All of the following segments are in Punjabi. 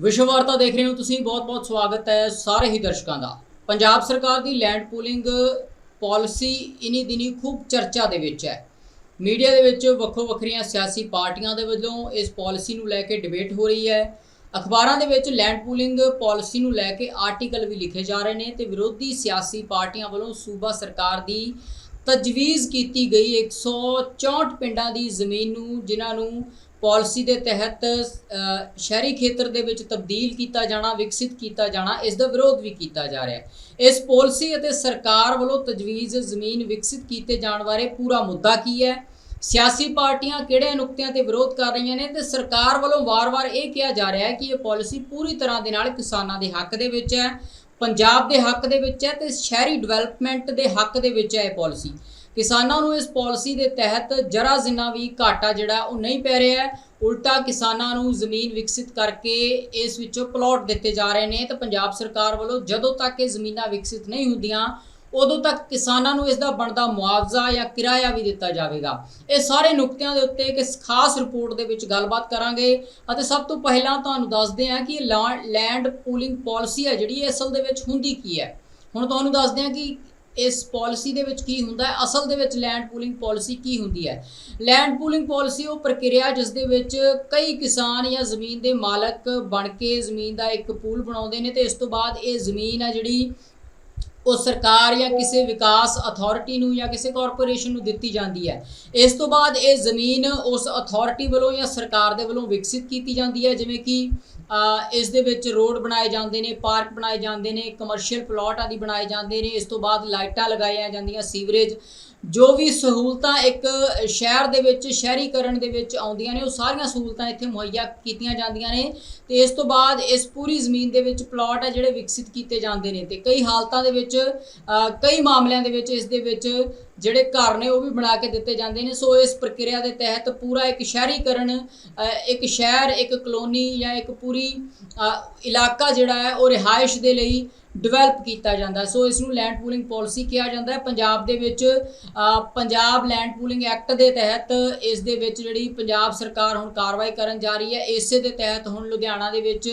ਵਿਸ਼ਵ ਵਾਰਤਾ ਦੇਖ ਰਹੇ ਹੋ ਤੁਸੀਂ ਬਹੁਤ-ਬਹੁਤ ਸਵਾਗਤ ਹੈ ਸਾਰੇ ਹੀ ਦਰਸ਼ਕਾਂ ਦਾ। ਪੰਜਾਬ ਸਰਕਾਰ ਦੀ ਲੈਂਡ ਪੂਲਿੰਗ ਪਾਲਿਸੀ ਇਨੀ ਦਿਨੀ ਖੂਬ ਚਰਚਾ ਦੇ ਵਿੱਚ ਹੈ। ਮੀਡੀਆ ਦੇ ਵਿੱਚ ਵੱਖੋ ਵੱਖਰੀਆਂ ਸਿਆਸੀ ਪਾਰਟੀਆਂ ਦੇ ਵੱਲੋਂ ਇਸ ਪਾਲਿਸੀ ਨੂੰ ਲੈ ਕੇ ਡਿਬੇਟ ਹੋ ਰਹੀ ਹੈ। ਅਖਬਾਰਾਂ ਦੇ ਵਿੱਚ ਲੈਂਡ ਪੂਲਿੰਗ ਪਾਲਿਸੀ ਨੂੰ ਲੈ ਕੇ ਆਰਟੀਕਲ ਵੀ ਲਿਖੇ ਜਾ ਰਹੇ ਨੇ ਤੇ ਵਿਰੋਧੀ ਸਿਆਸੀ ਪਾਰਟੀਆਂ ਵੱਲੋਂ ਸੂਬਾ ਸਰਕਾਰ ਦੀ ਤਜਵੀਜ਼ ਕੀਤੀ ਗਈ। 164 ਪਿੰਡਾਂ ਦੀ ਜ਼ਮੀਨ ਨੂੰ, ਜਿਨ੍ਹਾਂ ਨੂੰ ਪਾਲਿਸੀ ਦੇ ਤਹਿਤ ਸ਼ਹਿਰੀ ਖੇਤਰ ਦੇ ਵਿੱਚ ਤਬਦੀਲ ਕੀਤਾ ਜਾਣਾ, ਵਿਕਸਿਤ ਕੀਤਾ ਜਾਣਾ, ਇਸ ਦਾ ਵਿਰੋਧ ਵੀ ਕੀਤਾ ਜਾ ਰਿਹਾ ਹੈ। ਇਸ ਪਾਲਿਸੀ ਅਤੇ ਸਰਕਾਰ ਵੱਲੋਂ ਤਜਵੀਜ਼ ਜ਼ਮੀਨ ਵਿਕਸਿਤ ਕੀਤੇ ਜਾਣ ਬਾਰੇ ਪੂਰਾ ਮੁੱਦਾ ਕੀ ਹੈ? ਸਿਆਸੀ ਪਾਰਟੀਆਂ ਕਿਹੜੇ ਨੁਕਤਿਆਂ ਤੇ ਵਿਰੋਧ ਕਰ ਰਹੀਆਂ ਨੇ ਤੇ ਸਰਕਾਰ ਵੱਲੋਂ ਵਾਰ-ਵਾਰ ਇਹ ਕਿਹਾ ਜਾ ਰਿਹਾ ਹੈ ਕਿ ਇਹ ਪਾਲਿਸੀ ਪੂਰੀ ਤਰ੍ਹਾਂ ਦੇ ਨਾਲ ਕਿਸਾਨਾਂ ਦੇ ਹੱਕ ਦੇ ਵਿੱਚ ਹੈ, ਪੰਜਾਬ ਦੇ ਹੱਕ ਦੇ ਵਿੱਚ ਹੈ ਤੇ ਸ਼ਹਿਰੀ ਡਿਵੈਲਪਮੈਂਟ ਦੇ ਹੱਕ ਦੇ ਵਿੱਚ ਹੈ ਇਹ ਪਾਲਿਸੀ। ਕਿਸਾਨਾਂ ਨੂੰ ਇਸ ਪਾਲਿਸੀ ਦੇ ਤਹਿਤ ਜਰਾ ਜਿੰਨਾ ਵੀ ਘਾਟਾ ਜਿਹੜਾ, ਉਹ ਨਹੀਂ ਪੈ ਰਿਹਾ ਹੈ। ਉਲਟਾ ਕਿਸਾਨਾਂ ਨੂੰ ਜ਼ਮੀਨ ਵਿਕਸਿਤ ਕਰਕੇ ਇਸ ਵਿੱਚੋਂ ਪਲਾਟ ਦਿੱਤੇ ਜਾ ਰਹੇ ਨੇ। ਤੇ ਪੰਜਾਬ ਸਰਕਾਰ ਵੱਲੋਂ ਜਦੋਂ ਤੱਕ ਇਹ ਜ਼ਮੀਨਾਂ ਵਿਕਸਿਤ ਨਹੀਂ ਹੁੰਦੀਆਂ, ਉਦੋਂ ਤੱਕ ਕਿਸਾਨਾਂ ਨੂੰ ਇਸ ਦਾ ਬਣਦਾ ਮੁਆਵਜ਼ਾ ਜਾਂ ਕਿਰਾਇਆ ਵੀ ਦਿੱਤਾ ਜਾਵੇਗਾ। ਇਹ ਸਾਰੇ ਨੁਕਤਿਆਂ ਦੇ ਉੱਤੇ ਇੱਕ ਖਾਸ ਰਿਪੋਰਟ ਦੇ ਵਿੱਚ ਗੱਲਬਾਤ ਕਰਾਂਗੇ। ਅਤੇ ਸਭ ਤੋਂ ਪਹਿਲਾਂ ਤੁਹਾਨੂੰ ਦੱਸਦੇ ਹਾਂ ਕਿ ਇਹ ਲਾ- ਲੈਂਡ ਪੂਲਿੰਗ ਪਾਲਿਸੀ ਹੈ ਜਿਹੜੀ, ਇਹ ਅਸਲ ਦੇ ਵਿੱਚ ਹੁੰਦੀ ਕੀ ਹੈ। ਹੁਣ ਤੁਹਾਨੂੰ ਦੱਸਦੇ ਹਾਂ ਕਿ ਇਸ ਪਾਲਿਸੀ ਦੇ ਵਿੱਚ ਕੀ ਹੁੰਦਾ ਹੈ? ਅਸਲ ਦੇ ਵਿੱਚ ਲੈਂਡ ਪੂਲਿੰਗ ਪਾਲਿਸੀ ਕੀ ਹੁੰਦੀ ਹੈ? ਲੈਂਡ ਪੂਲਿੰਗ ਪਾਲਿਸੀ ਉਹ ਪ੍ਰਕਿਰਿਆ ਜਿਸ ਦੇ ਵਿੱਚ ਕਈ ਕਿਸਾਨ ਜਾਂ ਜ਼ਮੀਨ ਦੇ ਮਾਲਕ ਬਣ ਕੇ ਜ਼ਮੀਨ ਦਾ ਇੱਕ ਪੂਲ ਬਣਾਉਂਦੇ ਨੇ ਤੇ ਇਸ ਤੋਂ ਬਾਅਦ ਇਹ ਜ਼ਮੀਨ ਹੈ ਜਿਹੜੀ ਉਹ ਸਰਕਾਰ ਜਾਂ ਕਿਸੇ ਵਿਕਾਸ ਅਥਾਰਟੀ ਨੂੰ ਜਾਂ ਕਿਸੇ ਕਾਰਪੋਰੇਸ਼ਨ ਨੂੰ ਦਿੱਤੀ ਜਾਂਦੀ ਹੈ। ਇਸ ਤੋਂ ਬਾਅਦ ਇਹ ਜ਼ਮੀਨ ਉਸ ਅਥਾਰਟੀ ਵੱਲੋਂ ਜਾਂ ਸਰਕਾਰ ਦੇ ਵੱਲੋਂ ਵਿਕਸਿਤ ਕੀਤੀ ਜਾਂਦੀ ਹੈ, ਜਿਵੇਂ ਕਿ ਇਸ ਦੇ ਵਿੱਚ ਰੋਡ ਬਣਾਏ ਜਾਂਦੇ ਨੇ, ਪਾਰਕ ਬਣਾਏ ਜਾਂਦੇ ਨੇ ਕਮਰਸ਼ੀਅਲ ਪਲਾਟ ਆਦਿ ਬਣਾਏ ਜਾਂਦੇ ਨੇ। ਇਸ ਤੋਂ ਬਾਅਦ ਲਾਈਟਾਂ ਲਗਾਈਆਂ ਜਾਂਦੀਆਂ, ਸੀਵਰੇਜ। ਜੋ ਵੀ ਸਹੂਲਤਾਂ ਇੱਕ ਸ਼ਹਿਰ ਦੇ ਵਿੱਚ, ਸ਼ਹਿਰੀਕਰਨ ਦੇ ਵਿੱਚ ਆਉਂਦੀਆਂ ਨੇ, ਉਹ ਸਾਰੀਆਂ ਸਹੂਲਤਾਂ ਇੱਥੇ ਮੁਹੱਈਆ ਕੀਤੀਆਂ ਜਾਂਦੀਆਂ ਨੇ। ਤੇ ਇਸ ਤੋਂ ਬਾਅਦ ਇਸ ਪੂਰੀ ਜ਼ਮੀਨ ਦੇ ਵਿੱਚ ਪਲਾਟ ਆ ਜਿਹੜੇ ਵਿਕਸਿਤ ਕੀਤੇ ਜਾਂਦੇ ਨੇ। ਤੇ ਕਈ ਹਾਲਤਾਂ ਦੇ ਵਿੱਚ ਕਈ ਮਾਮਲਿਆਂ ਦੇ ਵਿੱਚ ਇਸ ਦੇ ਵਿੱਚ ਜਿਹੜੇ ਘਰ ਨੇ, ਉਹ ਵੀ ਬਣਾ ਕੇ ਦਿੱਤੇ ਜਾਂਦੇ ਨੇ। ਸੋ ਇਸ ਪ੍ਰਕਿਰਿਆ ਦੇ ਤਹਿਤ ਪੂਰਾ ਇੱਕ ਸ਼ਹਿਰੀਕਰਨ ਇੱਕ ਸ਼ਹਿਰ, ਇੱਕ ਕਲੋਨੀ ਜਾਂ ਇੱਕ ਪੂਰੀ ਅ, ਇਲਾਕਾ ਜਿਹੜਾ ਹੈ ਉਹ ਰਿਹਾਇਸ਼ ਦੇ ਲਈ ਡਿਵੈਲਪ ਕੀਤਾ ਜਾਂਦਾ। ਸੋ ਇਸ ਨੂੰ ਲੈਂਡ ਪੂਲਿੰਗ ਪਾਲਿਸੀ ਕਿਹਾ ਜਾਂਦਾ ਹੈ। ਪੰਜਾਬ ਦੇ ਵਿੱਚ ਪੰਜਾਬ ਲੈਂਡ ਪੂਲਿੰਗ ਐਕਟ ਦੇ ਤਹਿਤ ਇਸ ਦੇ ਵਿੱਚ ਜਿਹੜੀ ਪੰਜਾਬ ਸਰਕਾਰ ਹੁਣ ਕਾਰਵਾਈ ਕਰਨ ਜਾ ਰਹੀ ਹੈ, ਇਸੇ ਦੇ ਤਹਿਤ ਹੁਣ ਲੁਧਿਆਣਾ ਦੇ ਵਿੱਚ,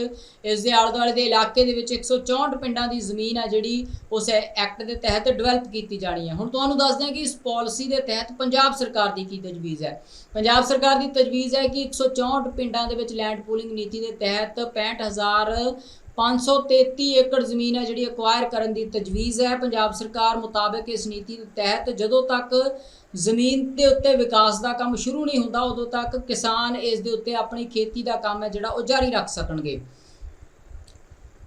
ਇਸ ਦੇ ਆਲੇ ਦੁਆਲੇ ਦੇ ਇਲਾਕੇ ਦੇ ਵਿੱਚ 164 ਪਿੰਡਾਂ ਦੀ ਜ਼ਮੀਨ ਹੈ ਜਿਹੜੀ ਉਸ ਐਕਟ ਦੇ ਤਹਿਤ ਡਿਵੈਲਪ ਕੀਤੀ ਜਾਣੀ ਹੈ। ਹੁਣ ਤੁਹਾਨੂੰ ਦੱਸਦੇ ਹਾਂ ਕਿ ਇਸ ਪਾਲਿਸੀ ਦੇ ਤਹਿਤ ਪੰਜਾਬ ਸਰਕਾਰ ਦੀ ਕੀ ਤਜਵੀਜ਼ ਹੈ। ਪੰਜਾਬ ਸਰਕਾਰ ਦੀ ਤਜਵੀਜ਼ ਹੈ ਕਿ 164 ਪਿੰਡਾਂ ਦੇ ਵਿੱਚ ਲੈਂਡ ਪੂਲਿੰਗ ਨੀਤੀ ਦੇ ਤਹਿਤ 65000 533 ਏਕੜ ਜ਼ਮੀਨ ਹੈ ਜਿਹੜੀ ਅਕਵਾਇਰ ਕਰਨ ਦੀ ਤਜਵੀਜ਼ ਹੈ। ਪੰਜਾਬ ਸਰਕਾਰ ਮੁਤਾਬਕ ਇਸ ਨੀਤੀ ਦੇ ਤਹਿਤ ਜਦੋਂ ਤੱਕ ਜ਼ਮੀਨ ਦੇ ਉੱਤੇ ਵਿਕਾਸ ਦਾ ਕੰਮ ਸ਼ੁਰੂ ਨਹੀਂ ਹੁੰਦਾ, ਉਦੋਂ ਤੱਕ ਕਿਸਾਨ ਇਸ ਦੇ ਉੱਤੇ ਆਪਣੀ ਖੇਤੀ ਦਾ ਕੰਮ ਹੈ ਜਿਹੜਾ ਉਹ ਜਾਰੀ ਰੱਖ ਸਕਣਗੇ।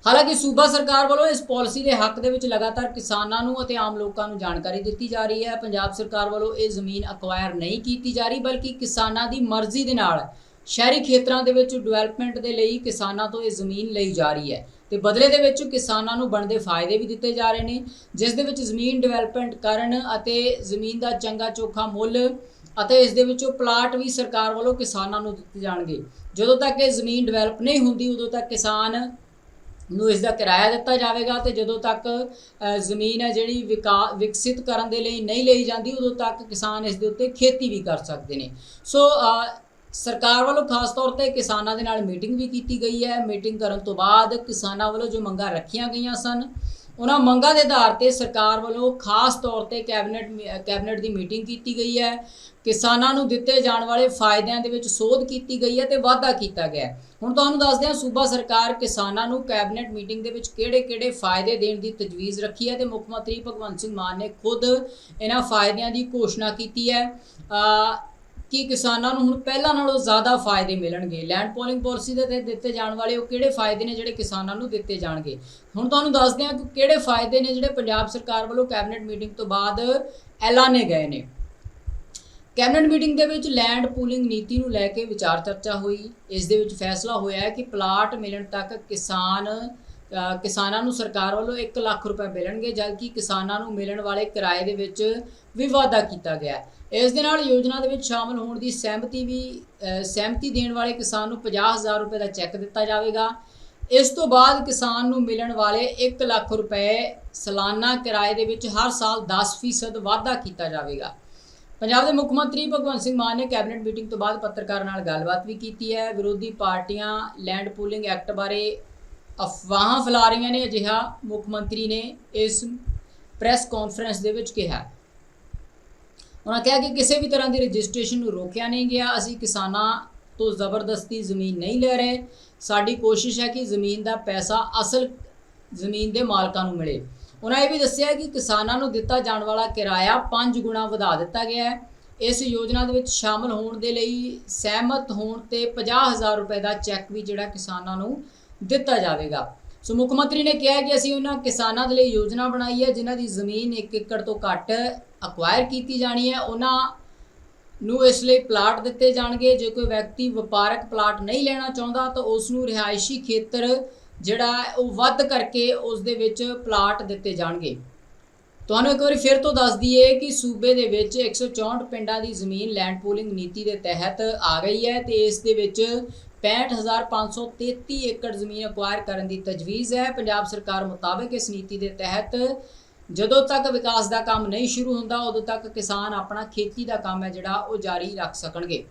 ਹਾਲਾਂਕਿ ਸੂਬਾ ਸਰਕਾਰ ਵੱਲੋਂ ਇਸ ਪਾਲਿਸੀ ਦੇ ਹੱਕ ਦੇ ਵਿੱਚ ਲਗਾਤਾਰ ਕਿਸਾਨਾਂ ਨੂੰ ਅਤੇ ਆਮ ਲੋਕਾਂ ਨੂੰ ਜਾਣਕਾਰੀ ਦਿੱਤੀ ਜਾ ਰਹੀ ਹੈ। ਪੰਜਾਬ ਸਰਕਾਰ ਵੱਲੋਂ ਇਹ ਜ਼ਮੀਨ ਅਕਵਾਇਰ ਨਹੀਂ ਕੀਤੀ ਜਾ ਰਹੀ, ਬਲਕਿ ਕਿਸਾਨਾਂ ਦੀ ਮਰਜ਼ੀ ਦੇ ਨਾਲ ਸ਼ਹਿਰੀ ਖੇਤਰਾਂ ਦੇ ਵਿੱਚ ਡਿਵੈਲਪਮੈਂਟ ਦੇ ਲਈ ਕਿਸਾਨਾਂ ਤੋਂ ਇਹ ਜ਼ਮੀਨ ਲਈ ਜਾ ਰਹੀ ਹੈ ਤੇ ਬਦਲੇ ਦੇ ਵਿੱਚ ਕਿਸਾਨਾਂ ਨੂੰ ਬਣਦੇ ਫਾਇਦੇ ਵੀ ਦਿੱਤੇ ਜਾ ਰਹੇ ਨੇ, ਜਿਸ ਦੇ ਵਿੱਚ ਜ਼ਮੀਨ ਡਿਵੈਲਪਮੈਂਟ ਕਰਨ ਅਤੇ ਜ਼ਮੀਨ ਦਾ ਚੰਗਾ ਚੋਖਾ ਮੁੱਲ ਅਤੇ ਇਸ ਦੇ ਵਿੱਚੋਂ ਪਲਾਟ ਵੀ ਸਰਕਾਰ ਵੱਲੋਂ ਕਿਸਾਨਾਂ ਨੂੰ ਦਿੱਤੇ ਜਾਣਗੇ। ਜਦੋਂ ਤੱਕ ਇਹ ਜ਼ਮੀਨ ਡਿਵੈਲਪ ਨਹੀਂ ਹੁੰਦੀ, ਉਦੋਂ ਤੱਕ ਕਿਸਾਨ ਨੂੰ ਇਸ ਦਾ ਕਿਰਾਇਆ ਦਿੱਤਾ ਜਾਵੇਗਾ ਤੇ ਜਦੋਂ ਤੱਕ ਜ਼ਮੀਨ ਹੈ ਜਿਹੜੀ ਵਿਕਾ, ਵਿਕਸਿਤ ਕਰਨ ਦੇ ਲਈ ਨਹੀਂ ਲਈ ਜਾਂਦੀ, ਉਦੋਂ ਤੱਕ ਕਿਸਾਨ ਇਸ ਦੇ ਉੱਤੇ ਖੇਤੀ ਵੀ ਕਰ ਸਕਦੇ ਨੇ। ਸੋ ਸਰਕਾਰ ਵੱਲੋਂ ਖਾਸ ਤੌਰ ਤੇ ਕਿਸਾਨਾਂ ਦੇ ਨਾਲ ਮੀਟਿੰਗ ਵੀ ਕੀਤੀ ਗਈ ਹੈ। ਮੀਟਿੰਗ ਕਰਨ ਤੋਂ ਬਾਅਦ ਕਿਸਾਨਾਂ ਵੱਲੋਂ ਜੋ ਮੰਗਾਂ ਰੱਖੀਆਂ ਗਈਆਂ ਸਨ, ਉਹਨਾਂ ਮੰਗਾਂ ਦੇ ਆਧਾਰ ਤੇ ਸਰਕਾਰ ਵੱਲੋਂ ਖਾਸ ਤੌਰ ਤੇ ਕੈਬਨਿਟ ਮੀ- ਕੈਬਨਿਟ ਦੀ ਮੀਟਿੰਗ ਕੀਤੀ ਗਈ ਹੈ। ਕਿਸਾਨਾਂ ਨੂੰ ਦਿੱਤੇ ਜਾਣ ਵਾਲੇ ਫਾਇਦਿਆਂ ਦੇ ਵਿੱਚ ਸੋਧ ਕੀਤੀ ਗਈ ਹੈ ਤੇ ਵਾਅਦਾ ਕੀਤਾ ਗਿਆ ਹੁਣ ਤੁਹਾਨੂੰ ਦੱਸਦੇ ਹਾਂ, ਸੂਬਾ ਸਰਕਾਰ ਕਿਸਾਨਾਂ ਨੂੰ ਕੈਬਨਿਟ ਮੀਟਿੰਗ ਦੇ ਵਿੱਚ ਕਿਹੜੇ-ਕਿਹੜੇ ਫਾਇਦੇ ਦੇਣ ਦੀ ਤਜਵੀਜ਼ ਰੱਖੀ ਹੈ ਤੇ ਮੁੱਖ ਮੰਤਰੀ ਭਗਵੰਤ ਸਿੰਘ ਮਾਨ ਨੇ ਖੁਦ ਇਹਨਾਂ ਫਾਇਦਿਆਂ ਦੀ ਘੋਸ਼ਣਾ ਕੀਤੀ ਹੈ। ਕਿ ਕਿਸਾਨਾਂ ਨੂੰ ਹੁਣ ਪਹਿਲਾਂ ਨਾਲੋਂ ਜ਼ਿਆਦਾ ਫਾਇਦੇ ਮਿਲਣਗੇ। ਲੈਂਡ ਪੋਲਿੰਗ ਪਾਲਿਸੀ ਦੇ ਤਹਿਤ ਦਿੱਤੇ ਜਾਣ ਵਾਲੇ ਉਹ ਕਿਹੜੇ ਫਾਇਦੇ ਨੇ ਜਿਹੜੇ ਕਿਸਾਨਾਂ ਨੂੰ ਦਿੱਤੇ ਜਾਣਗੇ? ਹੁਣ ਤੁਹਾਨੂੰ ਦੱਸਦੇ ਹਾਂ ਕਿ ਕਿਹੜੇ ਫਾਇਦੇ ਨੇ ਜਿਹੜੇ ਪੰਜਾਬ ਸਰਕਾਰ ਵੱਲੋਂ ਕੈਬਨਿਟ ਮੀਟਿੰਗ ਤੋਂ ਬਾਅਦ ਐਲਾਨੇ ਗਏ ਨੇ। ਕੈਬਨਿਟ ਮੀਟਿੰਗ ਦੇ ਵਿੱਚ ਲੈਂਡ ਪੂਲਿੰਗ ਨੀਤੀ ਨੂੰ ਲੈ ਕੇ ਵਿਚਾਰ ਚਰਚਾ ਹੋਈ। ਇਸ ਦੇ ਵਿੱਚ ਫੈਸਲਾ ਹੋਇਆ ਹੈ ਕਿ ਪਲਾਟ ਮਿਲਣ ਤੱਕ ਕਿਸਾਨ ਕਿਸਾਨਾਂ ਨੂੰ ਸਰਕਾਰ ਵੱਲੋਂ 1 ਲੱਖ ਰੁਪਏ ਮਿਲਣਗੇ, ਜਦਕਿ ਕਿਸਾਨਾਂ ਨੂੰ ਮਿਲਣ ਵਾਲੇ ਕਿਰਾਏ ਦੇ ਵਿੱਚ ਵੀ ਵਾਅਦਾ ਕੀਤਾ ਗਿਆ ਇਸ ਦੇ ਨਾਲ ਯੋਜਨਾ ਦੇ ਵਿੱਚ ਸ਼ਾਮਲ ਹੋਣ ਦੀ ਸਹਿਮਤੀ ਵੀ ਸਹਿਮਤੀ ਦੇਣ ਵਾਲੇ ਕਿਸਾਨ ਨੂੰ 50000 ਰੁਪਏ ਦਾ ਚੈੱਕ ਦਿੱਤਾ ਜਾਵੇਗਾ। ਇਸ ਤੋਂ ਬਾਅਦ ਕਿਸਾਨ ਨੂੰ ਮਿਲਣ ਵਾਲੇ 1 ਲੱਖ ਰੁਪਏ ਸਾਲਾਨਾ ਕਿਰਾਏ ਦੇ ਵਿੱਚ ਹਰ ਸਾਲ 10% ਵਾਧਾ ਕੀਤਾ ਜਾਵੇਗਾ। ਪੰਜਾਬ ਦੇ ਮੁੱਖ ਮੰਤਰੀ ਭਗਵੰਤ ਸਿੰਘ ਮਾਨ ਨੇ ਕੈਬਨਿਟ ਮੀਟਿੰਗ ਤੋਂ ਬਾਅਦ ਪੱਤਰਕਾਰਾਂ ਨਾਲ ਗੱਲਬਾਤ ਵੀ ਕੀਤੀ ਹੈ। ਵਿਰੋਧੀ ਪਾਰਟੀਆਂ ਲੈਂਡ ਪੂਲਿੰਗ ਐਕਟ ਬਾਰੇ ਅਫਵਾਹਾਂ ਫੈਲਾ ਰਹੀਆਂ ਨੇ, ਅਜਿਹਾ ਮੁੱਖ ਮੰਤਰੀ ਨੇ ਇਸ ਪ੍ਰੈਸ ਕਾਨਫਰੰਸ ਦੇ ਵਿੱਚ ਕਿਹਾ। ਉਹਨਾਂ ਕਿਹਾ ਕਿ ਕਿਸੇ ਵੀ ਤਰ੍ਹਾਂ ਦੀ ਰਜਿਸਟ੍ਰੇਸ਼ਨ ਨੂੰ ਰੋਕਿਆ ਨਹੀਂ ਗਿਆ, ਅਸੀਂ ਕਿਸਾਨਾਂ ਤੋਂ ਜ਼ਬਰਦਸਤੀ ਜ਼ਮੀਨ ਨਹੀਂ ਲੈ ਰਹੇ। ਸਾਡੀ ਕੋਸ਼ਿਸ਼ ਹੈ ਕਿ ਜ਼ਮੀਨ ਦਾ ਪੈਸਾ ਅਸਲ ਜ਼ਮੀਨ ਦੇ ਮਾਲਕਾਂ ਨੂੰ ਮਿਲੇ। ਉਹਨਾਂ ਇਹ ਵੀ ਦੱਸਿਆ ਕਿ ਕਿਸਾਨਾਂ ਨੂੰ ਦਿੱਤਾ ਜਾਣ ਵਾਲਾ ਕਿਰਾਇਆ 5 ਗੁਣਾ ਵਧਾ ਦਿੱਤਾ ਗਿਆ ਹੈ। ਇਸ ਯੋਜਨਾ ਦੇ ਵਿੱਚ ਸ਼ਾਮਲ ਹੋਣ ਦੇ ਲਈ ਸਹਿਮਤ ਹੋਣ ਤੇ 50000 ਰੁਪਏ ਦਾ ਚੈੱਕ ਵੀ ਜਿਹੜਾ ਕਿਸਾਨਾਂ ਨੂੰ ਦਿੱਤਾ ਜਾਵੇਗਾ। ਸੋ ਮੁੱਖ ਮੰਤਰੀ ਨੇ ਕਿਹਾ ਕਿ ਅਸੀਂ ਉਹਨਾਂ ਕਿਸਾਨਾਂ ਦੇ ਲਈ ਯੋਜਨਾ ਬਣਾਈ ਹੈ, ਜਿਨ੍ਹਾਂ ਦੀ ਜ਼ਮੀਨ 1 ਏਕੜ ਤੋਂ ਘੱਟ ਅਕਵਾਇਰ ਕੀਤੀ ਜਾਣੀ ਹੈ। ਉਹਨਾਂ ਨੂੰ ਇਸ ਲਈ ਪਲਾਟ ਦਿੱਤੇ ਜਾਣਗੇ। ਜੇ ਕੋਈ ਵਿਅਕਤੀ ਵਪਾਰਕ ਪਲਾਟ ਨਹੀਂ ਲੈਣਾ ਚਾਹੁੰਦਾ, ਤਾਂ ਉਸ ਨੂੰ ਰਿਹਾਇਸ਼ੀ ਖੇਤਰ ਜਿਹੜਾ ਉਹ ਵੱਧ ਕਰਕੇ ਉਸ ਦੇ ਵਿੱਚ ਪਲਾਟ ਦਿੱਤੇ ਜਾਣਗੇ। ਤੁਹਾਨੂੰ ਇੱਕ ਵਾਰੀ ਫਿਰ ਤੋਂ ਦੱਸ ਦਈਏ ਕਿ ਸੂਬੇ ਦੇ ਵਿੱਚ 164 ਪਿੰਡਾਂ ਦੀ ਜ਼ਮੀਨ ਲੈਂਡ ਪੂਲਿੰਗ ਨੀਤੀ ਦੇ ਤਹਿਤ ਆ ਗਈ ਹੈ ਤੇ ਇਸ ਦੇ ਵਿੱਚ 65533 ਏਕੜ ਜ਼ਮੀਨ ਅਕਵਾਇਰ ਕਰਨ ਦੀ ਤਜਵੀਜ਼ ਹੈ। ਪੰਜਾਬ ਸਰਕਾਰ ਮੁਤਾਬਕ ਇਸ ਨੀਤੀ ਦੇ ਤਹਿਤ ਜਦੋਂ ਤੱਕ ਵਿਕਾਸ ਦਾ ਕੰਮ ਨਹੀਂ ਸ਼ੁਰੂ ਹੁੰਦਾ, ਉਦੋਂ ਤੱਕ ਕਿਸਾਨ ਆਪਣਾ ਖੇਤੀ ਦਾ ਕੰਮ ਹੈ ਜਿਹੜਾ ਉਹ ਜਾਰੀ ਰੱਖ ਸਕਣਗੇ।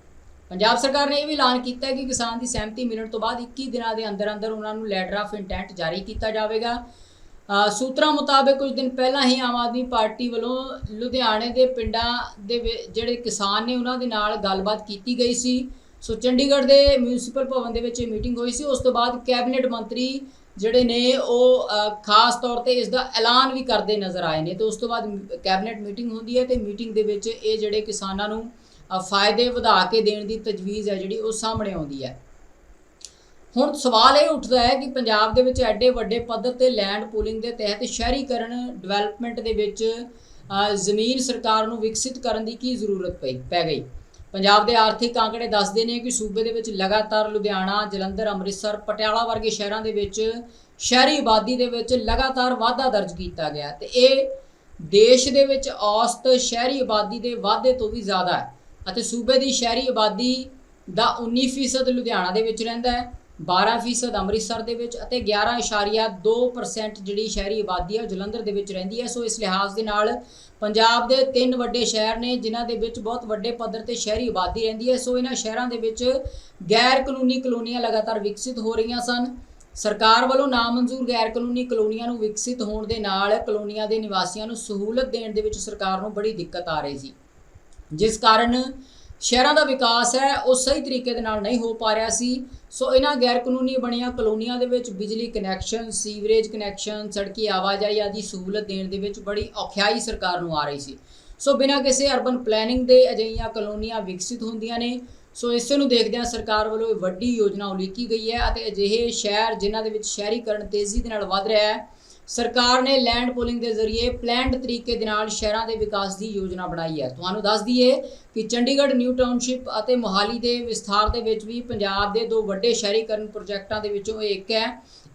ਪੰਜਾਬ ਸਰਕਾਰ ਨੇ ਇਹ ਵੀ ਐਲਾਨ ਕੀਤਾ ਹੈ ਕਿ ਕਿਸਾਨ ਦੀ ਸਹਿਮਤੀ ਮਿਲਣ ਤੋਂ ਬਾਅਦ 21 ਦਿਨਾਂ ਦੇ ਅੰਦਰ ਅੰਦਰ ਉਹਨਾਂ ਨੂੰ ਲੈਟਰ ਆਫ ਇੰਟੈਂਟ ਜਾਰੀ ਕੀਤਾ ਜਾਵੇਗਾ। ਸੂਤਰਾਂ ਮੁਤਾਬਕ ਕੁਝ ਦਿਨ ਪਹਿਲਾਂ ਹੀ ਆਮ ਆਦਮੀ ਪਾਰਟੀ ਵੱਲੋਂ ਲੁਧਿਆਣੇ ਦੇ ਪਿੰਡਾਂ ਦੇ ਵਿ- ਜਿਹੜੇ ਕਿਸਾਨ ਨੇ, ਉਹਨਾਂ ਦੇ ਨਾਲ ਗੱਲਬਾਤ ਕੀਤੀ ਗਈ ਸੀ। ਸੋ ਚੰਡੀਗੜ੍ਹ ਦੇ ਮਿਊਨਿਸਪਲ ਭਵਨ ਦੇ ਵਿੱਚ ਇਹ ਮੀਟਿੰਗ ਹੋਈ ਸੀ। ਉਸ ਤੋਂ ਬਾਅਦ ਕੈਬਨਿਟ ਮੰਤਰੀ ਜਿਹੜੇ ਨੇ, ਉਹ ਖਾਸ ਤੌਰ ਤੇ ਇਸ ਦਾ ਐਲਾਨ ਵੀ ਕਰਦੇ ਨਜ਼ਰ ਆਏ ਨੇ। ਤੇ ਉਸ ਤੋਂ ਬਾਅਦ ਕੈਬਨਿਟ ਮੀਟਿੰਗ ਹੁੰਦੀ ਹੈ ਤੇ ਮੀਟਿੰਗ ਦੇ ਵਿੱਚ ਇਹ ਜਿਹੜੇ ਕਿਸਾਨਾਂ ਨੂੰ ਫਾਇਦੇ ਵਧਾ ਕੇ ਦੇਣ ਦੀ ਤਜਵੀਜ਼ ਹੈ ਜਿਹੜੀ ਉਹ ਸਾਹਮਣੇ ਆਉਂਦੀ ਹੈ। ਹੁਣ ਸਵਾਲ ਇਹ ਉੱਠਦਾ ਹੈ ਕਿ ਪੰਜਾਬ ਦੇ ਵਿੱਚ ਐਡੇ ਵੱਡੇ ਪੱਧਰ ਤੇ ਲੈਂਡ ਪੂਲਿੰਗ ਦੇ ਤਹਿਤ ਸ਼ਹਿਰੀਕਰਨ ਡਿਵੈਲਪਮੈਂਟ ਦੇ ਵਿੱਚ ਜ਼ਮੀਨ ਸਰਕਾਰ ਨੂੰ ਵਿਕਸਿਤ ਕਰਨ ਦੀ ਕੀ ਜ਼ਰੂਰਤ ਪਈ, ਪੈ ਗਈ? ਪੰਜਾਬ ਦੇ ਆਰਥਿਕ ਆંકੜੇ ਦੱਸਦੇ ਨੇ ਕਿ ਸੂਬੇ ਦੇ ਵਿੱਚ ਲਗਾਤਾਰ ਲੁਧਿਆਣਾ, ਜਲੰਧਰ, ਅੰਮ੍ਰਿਤਸਰ, ਪਟਿਆਲਾ ਵਰਗੇ ਸ਼ਹਿਰਾਂ ਦੇ ਵਿੱਚ ਸ਼ਹਿਰੀ ਆਬਾਦੀ ਦੇ ਵਿੱਚ ਲਗਾਤਾਰ ਵਾਧਾ ਦਰਜ ਕੀਤਾ ਗਿਆ ਤੇ ਇਹ ਦੇਸ਼ ਦੇ ਵਿੱਚ ਔਸਤ ਸ਼ਹਿਰੀ ਆਬਾਦੀ ਦੇ ਵਾਧੇ ਤੋਂ ਵੀ ਜ਼ਿਆਦਾ ਹੈ ਅਤੇ ਸੂਬੇ ਦੀ ਸ਼ਹਿਰੀ ਆਬਾਦੀ ਦਾ 19% ਲੁਧਿਆਣਾ ਦੇ ਵਿੱਚ ਰਹਿੰਦਾ ਹੈ। 12% ਅੰਮ੍ਰਿਤਸਰ ਦੇ ਵਿੱਚ ਅਤੇ 11.2% ਜਿਹੜੀ ਸ਼ਹਿਰੀ ਆਬਾਦੀ ਹੈ ਉਹ ਜਲੰਧਰ ਦੇ ਵਿੱਚ ਰਹਿੰਦੀ ਹੈ। ਸੋ ਇਸ ਲਿਹਾਜ਼ ਦੇ ਨਾਲ ਪੰਜਾਬ ਦੇ ਤਿੰਨ ਵੱਡੇ ਸ਼ਹਿਰ ਨੇ, ਜਿਨ੍ਹਾਂ ਦੇ ਵਿੱਚ ਬਹੁਤ ਵੱਡੇ ਪੱਧਰ ਤੇ ਸ਼ਹਿਰੀ ਆਬਾਦੀ ਰਹਿੰਦੀ ਹੈ। ਸੋ ਇਹਨਾਂ ਸ਼ਹਿਰਾਂ ਦੇ ਵਿੱਚ ਗੈਰ ਕਾਨੂੰਨੀ ਕਲੋਨੀਆਂ ਲਗਾਤਾਰ ਵਿਕਸਿਤ ਹੋ ਰਹੀਆਂ ਸਨ। ਸਰਕਾਰ ਵੱਲੋਂ ਨਾਮਨਜ਼ੂਰ ਗੈਰ ਕਾਨੂੰਨੀ ਕਲੋਨੀਆਂ ਨੂੰ ਵਿਕਸਿਤ ਹੋਣ ਦੇ ਨਾਲ ਕਲੋਨੀਆਂ ਦੇ ਨਿਵਾਸੀਆਂ ਨੂੰ ਸਹੂਲਤ ਦੇਣ ਦੇ ਵਿੱਚ ਸਰਕਾਰ ਨੂੰ ਬੜੀ ਦਿੱਕਤ ਆ ਰਹੀ ਸੀ। ਜਿਸ ਕਾਰਨ ਸ਼ਹਿਰਾਂ ਦਾ ਵਿਕਾਸ ਹੈ, ਉਹ ਸਹੀ ਤਰੀਕੇ ਦੇ ਨਾਲ ਨਹੀਂ ਹੋ ਪਾ ਰਿਹਾ ਸੀ। ਸੋ ਇਹਨਾਂ ਗੈਰ ਕਾਨੂੰਨੀ ਬਣੀਆਂ ਕਲੋਨੀਆਂ ਦੇ ਵਿੱਚ ਬਿਜਲੀ ਕਨੈਕਸ਼ਨ ਸੀਵਰੇਜ ਕਨੈਕਸ਼ਨ ਸੜਕੀ ਆਵਾਜਾਈ ਆਦਿ ਸਹੂਲਤ ਦੇਣ ਦੇ ਵਿੱਚ ਬੜੀ ਔਖਿਆਈ ਸਰਕਾਰ ਨੂੰ ਆ ਰਹੀ ਸੀ। ਸੋ ਬਿਨਾਂ ਕਿਸੇ ਅਰਬਨ ਪਲੈਨਿੰਗ ਦੇ ਅਜਿਹੀਆਂ ਕਲੋਨੀਆਂ ਵਿਕਸਿਤ ਹੁੰਦੀਆਂ ਨੇ। ਸੋ ਇਸੇ ਨੂੰ ਦੇਖਦਿਆਂ ਸਰਕਾਰ ਵੱਲੋਂ ਇਹ ਵੱਡੀ ਯੋਜਨਾ ਉਲੀਕੀ ਗਈ ਹੈ ਅਤੇ ਅਜਿਹੇ ਸ਼ਹਿਰ ਜਿਨ੍ਹਾਂ ਦੇ ਵਿੱਚ ਸ਼ਹਿਰੀਕਰਨ ਤੇਜ਼ੀ ਦੇ ਨਾਲ ਵੱਧ ਰਿਹਾ ਹੈ ਸਰਕਾਰ ਨੇ ਲੈਂਡ ਪੂਲਿੰਗ ਦੇ ਜ਼ਰੀਏ ਪਲੈਨਡ ਤਰੀਕੇ ਦੇ ਨਾਲ ਸ਼ਹਿਰਾਂ ਦੇ ਵਿਕਾਸ ਦੀ ਯੋਜਨਾ ਬਣਾਈ ਹੈ। ਤੁਹਾਨੂੰ ਦੱਸ ਦਈਏ ਕਿ ਚੰਡੀਗੜ੍ਹ ਨਿਊ ਟਾਊਨਸ਼ਿਪ ਅਤੇ ਮੋਹਾਲੀ ਦੇ ਵਿਸਥਾਰ ਦੇ ਵਿੱਚ ਵੀ ਪੰਜਾਬ ਦੇ ਦੋ ਵੱਡੇ ਸ਼ਹਿਰੀਕਰਨ ਪ੍ਰੋਜੈਕਟਾਂ ਦੇ ਵਿੱਚੋਂ ਇਹ ਇੱਕ ਹੈ।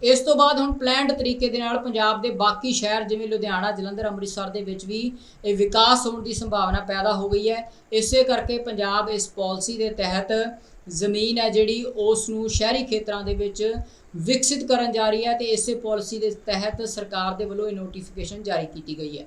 ਇਸ ਤੋਂ ਬਾਅਦ ਹੁਣ ਪਲੈਨਡ ਤਰੀਕੇ ਦੇ ਨਾਲ ਪੰਜਾਬ ਦੇ ਬਾਕੀ ਸ਼ਹਿਰ, ਜਿਵੇਂ ਲੁਧਿਆਣਾ, ਜਲੰਧਰ, ਅੰਮ੍ਰਿਤਸਰ ਦੇ ਵਿੱਚ ਵੀ ਇਹ ਵਿਕਾਸ ਹੋਣ ਦੀ ਸੰਭਾਵਨਾ ਪੈਦਾ ਹੋ ਗਈ ਹੈ। ਇਸੇ ਕਰਕੇ ਪੰਜਾਬ ਇਸ ਪਾਲਿਸੀ ਦੇ ਤਹਿਤ ਜ਼ਮੀਨ ਹੈ ਜਿਹੜੀ ਉਸ ਨੂੰ ਸ਼ਹਿਰੀ ਖੇਤਰਾਂ ਦੇ ਵਿੱਚ ਵਿਕਸਿਤ ਕਰਨ ਜਾ ਰਹੀ ਹੈ ਤੇ ਇਸੇ ਪਾਲਿਸੀ ਦੇ ਤਹਿਤ ਸਰਕਾਰ ਦੇ ਵੱਲੋਂ ਇਹ ਨੋਟੀਫਿਕੇਸ਼ਨ ਜਾਰੀ ਕੀਤੀ ਗਈ ਹੈ।